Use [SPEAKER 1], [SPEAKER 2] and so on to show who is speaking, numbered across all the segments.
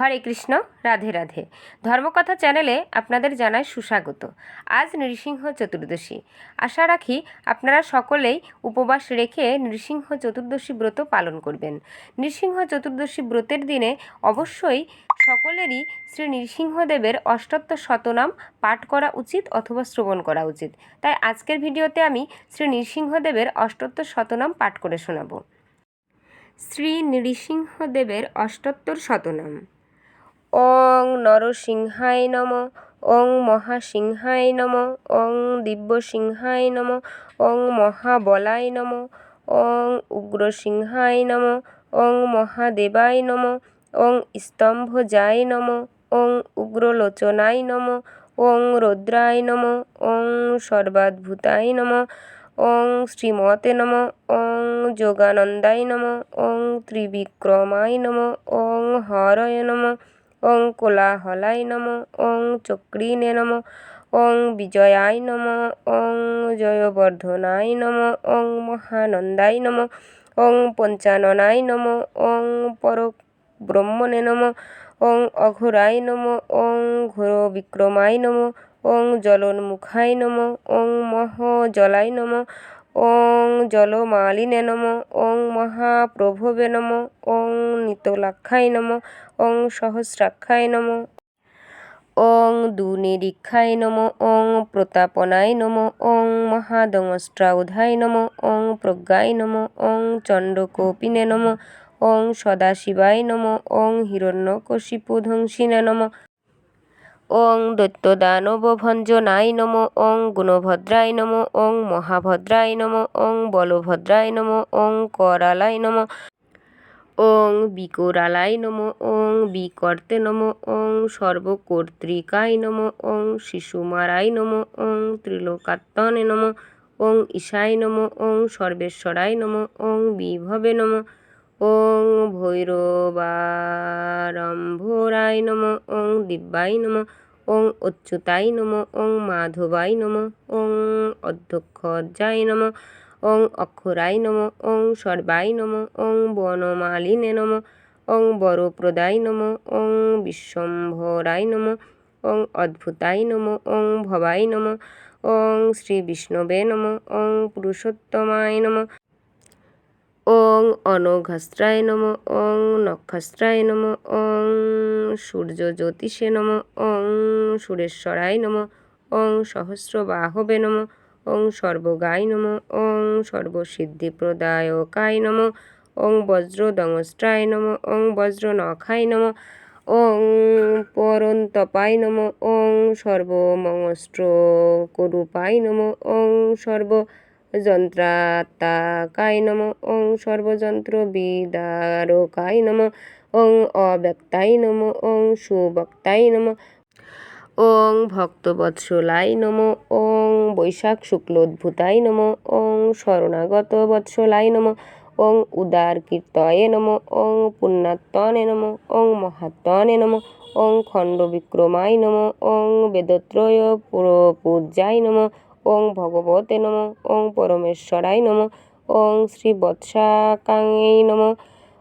[SPEAKER 1] হরে কৃষ্ণ, রাধে রাধে। ধর্মকথা চ্যানেলে আপনাদের জানায় সুস্বাগত। আজ নৃসিংহ চতুর্দশী। আশা রাখি আপনারা সকলেই উপবাস রেখে নৃসিংহ চতুর্দশী ব্রত পালন করবেন। নৃসিংহ চতুর্দশী ব্রতের দিনে অবশ্যই সকলেরই শ্রী নৃসিংহদেবের অষ্টোত্তর শতনাম পাঠ করা উচিত অথবা শ্রবণ করা উচিত। তাই আজকের ভিডিওতে আমি শ্রী নৃসিংহদেবের অষ্টোত্তর শতনাম পাঠ করে শোনাবো। শ্রী নৃসিংহদেবের অষ্টোত্তর শতনাম। ওং নরসিংহায় নম ওং মহাসিংহায় নম ওং দিব্যসিংহায় নম ওং মহাবলায় নম ওং উগ্রসিংহায় নম ওং মহাদেবায় নম ওং স্তম্ভজায় নম ওং উগ্রলোচনায় নম ওং রৌদ্রায় নম ওং সর্বাদ্ভুতায় নম ওং শ্রীমতে নম ওং যোগানন্দায় নম ওং ত্রিবিক্রমায় নম ওং হরয় নম ওং কোলাহলায় নম ওং চক্রিণে নম ওং বিজয়ায় নম ওং জয়বর্ধনায় নম ওং মহানন্দায় নম ওং পঞ্চাননায় নম ওং পর ব্রহ্মণে নম ওং অঘোরায় নম ওং ঘোর বিক্রমায় নম ওং জলোন্মুখায় নম ওং মহ জলায় নম ওং জলমালিনে নম, ওং মহাপ্রভবে নম, ওং নিতলাক্ষায় নম, ওং সহস্রাক্ষায় নম। ওং দুনিরীক্ষায় নম, ওং প্রতাপনায় নম, ওং মহাদংস্ট্রাউধায় নম, ওং প্রজ্ঞায় নম, ওং চণ্ডকোপিনে নম, ওং সদাশিবায় নম, ওং হিরণ্যকশিপুধ্বংসিনে নম। ওং দৈত্যদানবভঞ্জনায় নম ওং গুণভদ্রায় নম ওং মহাভদ্রায় নম ওং বলভদ্রায় নম ওং করালায় নম ওং বিকরালায় নম ওং বিকর্তে নম ওং সর্বকর্তৃকায় নম ওং শিশুমারায় নম ওং ত্রিলোকাত্তনে নম ওং ঈশায় নম ওং সর্বেশ্বরায় নম ওং বিভবে নম ওং ভৈরবারম্ভরায় নম ওং দিব্যায় নম ওং অচ্যুতায় নম ওং মাধবায় নম ওং অধ্যক্ষজায় নম ওং অক্ষরায় নম ওং সর্বায় নম ওং বনমালিনে নম ওং বরপ্রদায় নম ওং বিশ্বম্ভরায় নম ওং অদ্ভুতায় নম ওং ভবায় নম ওং শ্রী বিষ্ণবে নম ওং পুরুষোত্তমায় নম ওং অনঘস্ত্রায় নম ওং নক্ষস্ত্রায় নম ওং সূর্য জ্যোতিষে নম ওং সুরেশ্বরায় নম ওং সহস্রবাহবে নম ওং সর্বগায় নম ওং সর্বসিদ্ধিপ্রদায়কায় নম ওং বজ্রদংস্ট্রায় নম ওং বজ্র বজ্রনখায় নম ওং পরন্তপায় নম ওং সর্বমংস্ট্রকরূপায় নম ওং সর্ব যন্ত্রাত্মাকায় নম ওং সর্বযন্ত্র সর্বযন্ত্রবিদারকায় নম ওং অব্যক্তায় নম ওং সুবক্তায় নম ওং ভক্তবৎসলায় নম ওং বৈশাখ শুক্লোদ্ভুতায় নম ওং শরণাগত বৎসলায় নম ওং উদার কীর্তয়ে নম ওং পুণ্যাত্তনে নম ওং মহাত্মনে নম ওং খণ্ডবিক্রমায় নম ওং বেদত্রয় পুরপূজ্যায় নম ওং ভগবতে নম ওং পরমেশ্বরায় নম ওং শ্রীবৎসাকাঙ্গৈ নম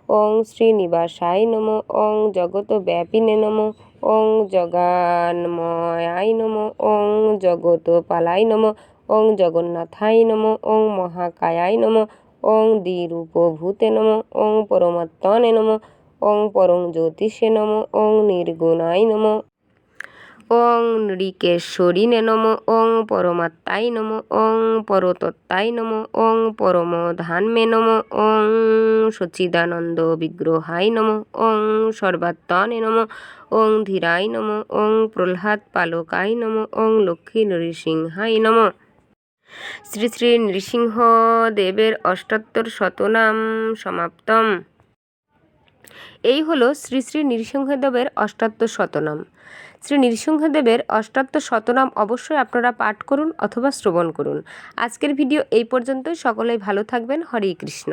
[SPEAKER 1] ওং শ্রীনিবাসায় নম ওং জগত জগতব্যাপিনে নম ওং জগান্ময়ায় নম ওং জগতপালায় নম ওং জগন্নাথায় নম ওং মহাকায়ায় নম ওং দ্বিরূপভূতে নম ওং পরমাত্মনে নম ওং পরং জ্যোতিষে নম ওং নির্গুণায় নম ওং নৃকেশ্বরিনে নম ওং পরমাত্মাই নম ওং পরতত্ত্বায় নম ওং পরমধান্মে নম ওং সচ্চিদানন্দ বিগ্রহাই নম ওং সর্বাত্মনে নম ওং ধীরাই নম ওং প্রহ্লাদ পালকাই নম ওং লক্ষ্মী নৃসিংহাই নম শ্রী শ্রী নৃসিংহদেবের অষ্টোত্তর শতনাম সমাপ্তম এই হলো শ্রী শ্রী নৃসিংহদেবের অষ্টাত্তর শতনাম। শ্রী নৃসিংহদেবের অষ্টাত্তর শতনাম অবশ্যই আপনারা পাঠ করুন অথবা শ্রবণ করুন। আজকের ভিডিও এই পর্যন্তই। সকলেই ভালো থাকবেন। হরে কৃষ্ণ।